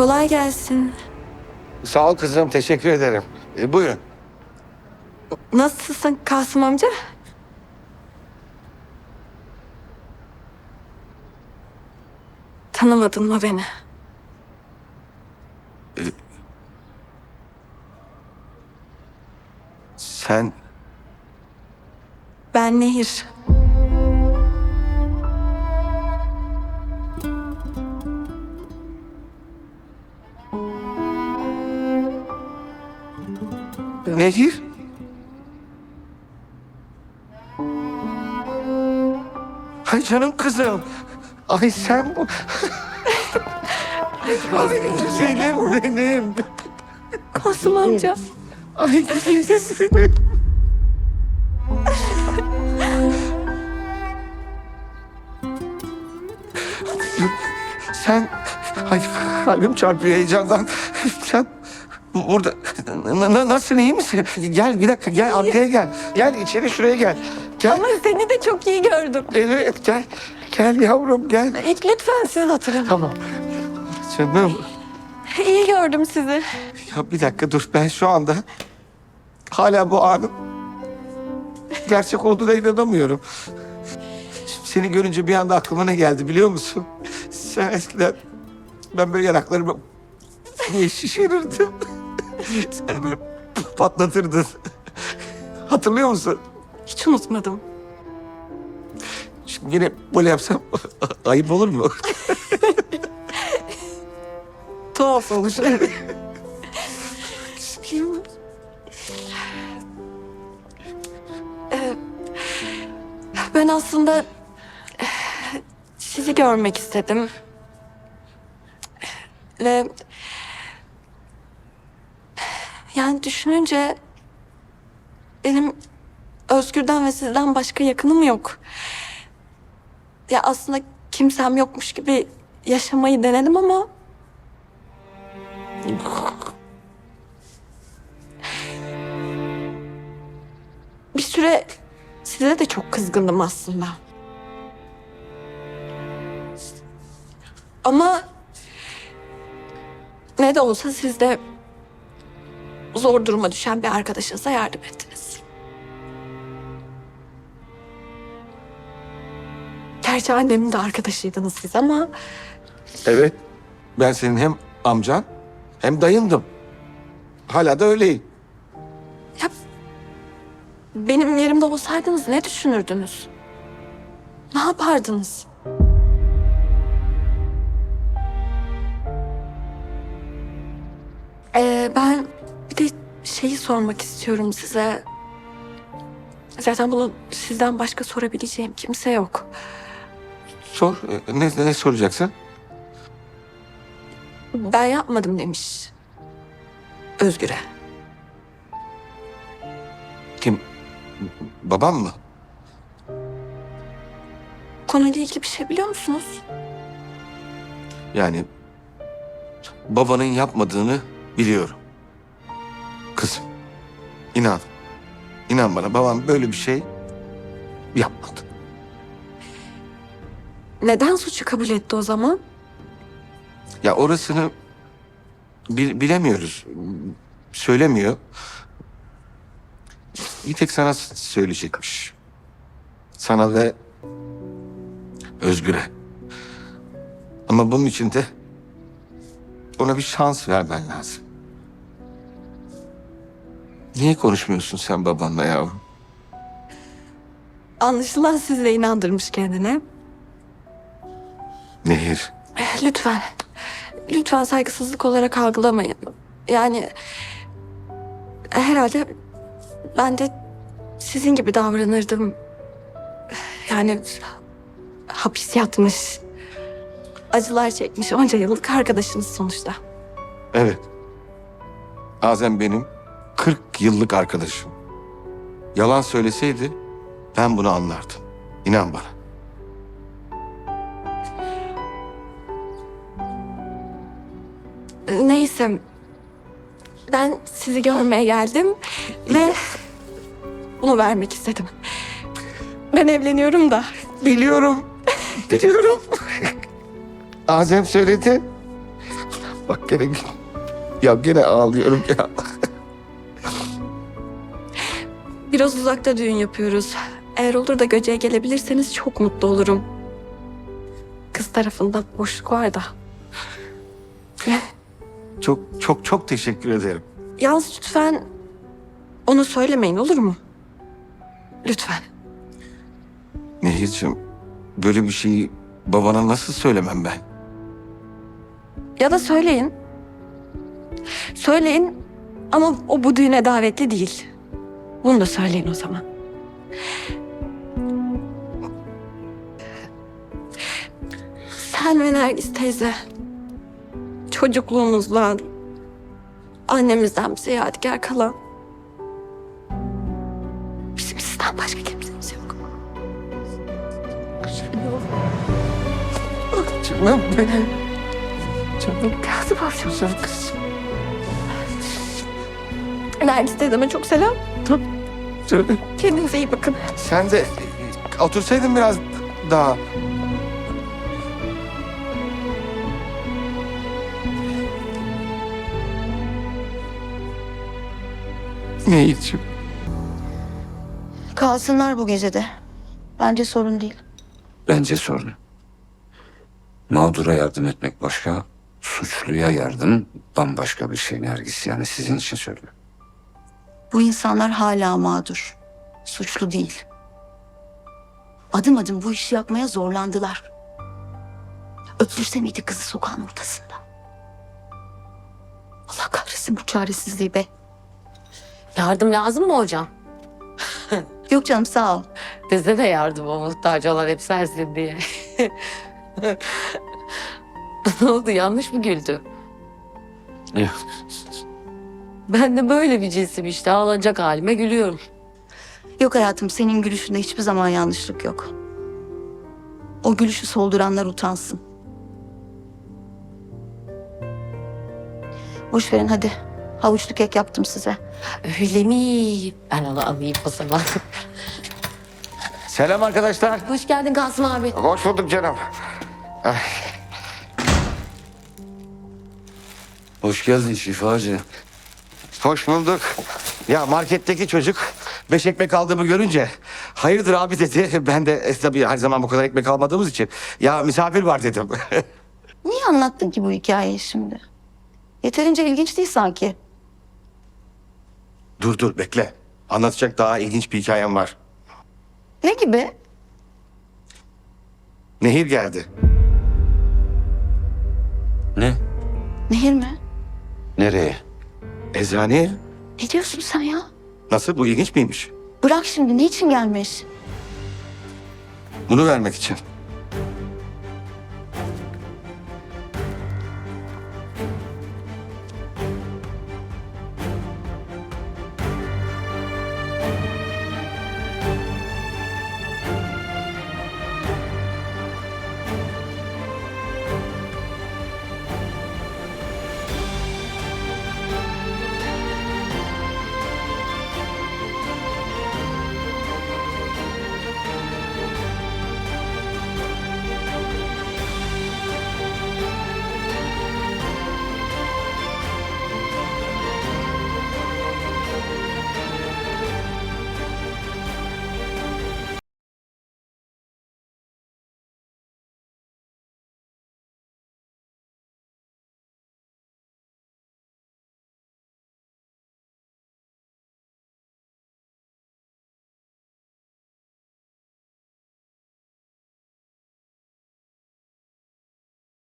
Kolay gelsin. Sağ ol kızım, teşekkür ederim. E, buyurun. Nasılsın Kasım amca? Tanımadın mı beni? Sen Ben Nehir. Nehir? Ay canım kızım. Ay sen bu... Ay güzelim benim. Kasım amca. Ay güzelim. Sen... Ay kalbim çarpıyor heyecandan. Sen burada na- na- nasılsın iyi misin? Gel bir dakika gel arkaya gel. Gel içeri şuraya gel. Gel. Ama seni de çok iyi gördüm. Evet gel. Gel yavrum gel. İlk lütfen siz hatırlayın. Tamam. Canım. İyi gördüm sizi. Ya bir dakika dur ben şu anda hala bu anın gerçek olduğuna inanamıyorum. Şimdi seni görünce bir anda aklıma ne geldi biliyor musun? Sen eskiden ben böyle yanaklarımı şişirirdim. Sen böyle patlatırdın. Hatırlıyor musun? Hiç unutmadım. Şimdi yine böyle yapsam ayıp olur mu? Tuhaf olur. Ee, ben aslında eh, sizi görmek istedim. Ve yani düşününce benim Özgür'den ve sizden başka yakınım yok. Ya aslında kimsem yokmuş gibi yaşamayı denedim ama bir süre size de çok kızgındım aslında. Ama ne de olsa siz de zor duruma düşen bir arkadaşınıza yardım ettiniz. Gerçi annemin de arkadaşıydınız siz ama Evet. Ben senin hem amcan hem dayındım. Hala da öyleyim. ya benim yerimde olsaydınız ne düşünürdünüz? Ne yapardınız? Şeyi sormak istiyorum size. Zaten bunu sizden başka sorabileceğim kimse yok. Sor. e, Ne, ne soracaksın? Ben yapmadım demiş. Özgür'e. Kim? Babam mı? Konuyla ilgili bir şey biliyor musunuz? Yani babanın yapmadığını biliyorum. İnan. İnan bana babam böyle bir şey yapmadı. Neden suçu kabul etti o zaman? Ya orasını bil- bilemiyoruz. Söylemiyor. Bir tek sana s- söyleyecekmiş. Sana ve Özgür'e. Ama bunun için de ona bir şans vermen lazım. Niye konuşmuyorsun sen babanla yavrum? Anlaşılan sizi de inandırmış kendine. Nehir. Eh, Lütfen. Lütfen saygısızlık olarak algılamayın. Yani herhalde ben de sizin gibi davranırdım. Yani hapis yatmış, acılar çekmiş onca yıllık arkadaşınız sonuçta. Evet. Azem benim 40 yıllık arkadaşım. Yalan söyleseydi ben bunu anlardım. İnan bana. Neyse. Ben sizi görmeye geldim ve bunu vermek istedim. Ben evleniyorum da. Biliyorum. Biliyorum. Azem söyledi. Bak gene ya gene ağlıyorum ya. Biraz uzakta düğün yapıyoruz. Eğer olur da Göce'ye gelebilirseniz çok mutlu olurum. Kız tarafında boşluk var da. Çok çok çok teşekkür ederim. Yalnız lütfen onu söylemeyin olur mu? Lütfen. Nehir'cim böyle bir şeyi babana nasıl söylemem ben? Ya da söyleyin. Söyleyin ama o bu düğüne davetli değil. Bunu da söyleyin o zaman. Sen ve Nergis teyze çocukluğumuzdan annemizden bize yadigar kalan bizim sizden başka kimsemiz yok. Canım benim. Canım Kızım babacığım. güzel kızım. Nergis teyzeme çok selam. Canım. Kendinize iyi bakın. Sen de otursaydın biraz daha. Nehir'cim. Kalsınlar bu gecede. Bence sorun değil. Bence sorun. Mağdura yardım etmek başka, suçluya yardım bambaşka bir şey Nergis. Yani sizin için söylüyorum. Bu insanlar hala mağdur. Suçlu değil. Adım adım bu işi yapmaya zorlandılar. Öldürse miydi kızı sokağın ortasında? Allah kahretsin bu çaresizliği be. Yardım lazım mı hocam? Yok canım sağ ol. Bize de yardıma muhtaç olan hep sensin diye. ne oldu yanlış mı güldü? Yok. Ben de böyle bir cinsim işte ağlanacak halime gülüyorum. Yok hayatım senin gülüşünde hiçbir zaman yanlışlık yok. O gülüşü solduranlar utansın. Boş verin hadi. Havuçlu kek yaptım size. Öyle mi? Ben onu alayım o zaman. Selam arkadaşlar. Hoş geldin Kasım abi. Hoş bulduk canım. Hoş geldin şifacı. Hoş bulduk. Ya marketteki çocuk beş ekmek aldığımı görünce hayırdır abi dedi. Ben de e, tabii her zaman bu kadar ekmek almadığımız için ya misafir var dedim. Niye anlattın ki bu hikayeyi şimdi? Yeterince ilginç değil sanki. dur dur bekle. Anlatacak daha ilginç bir hikayem var. Ne gibi? Nehir geldi. Ne? Nehir mi? Nereye? Eczaneye. Ne diyorsun sen ya? Nasıl bu ilginç miymiş? Bırak şimdi ne için gelmiş? Bunu vermek için.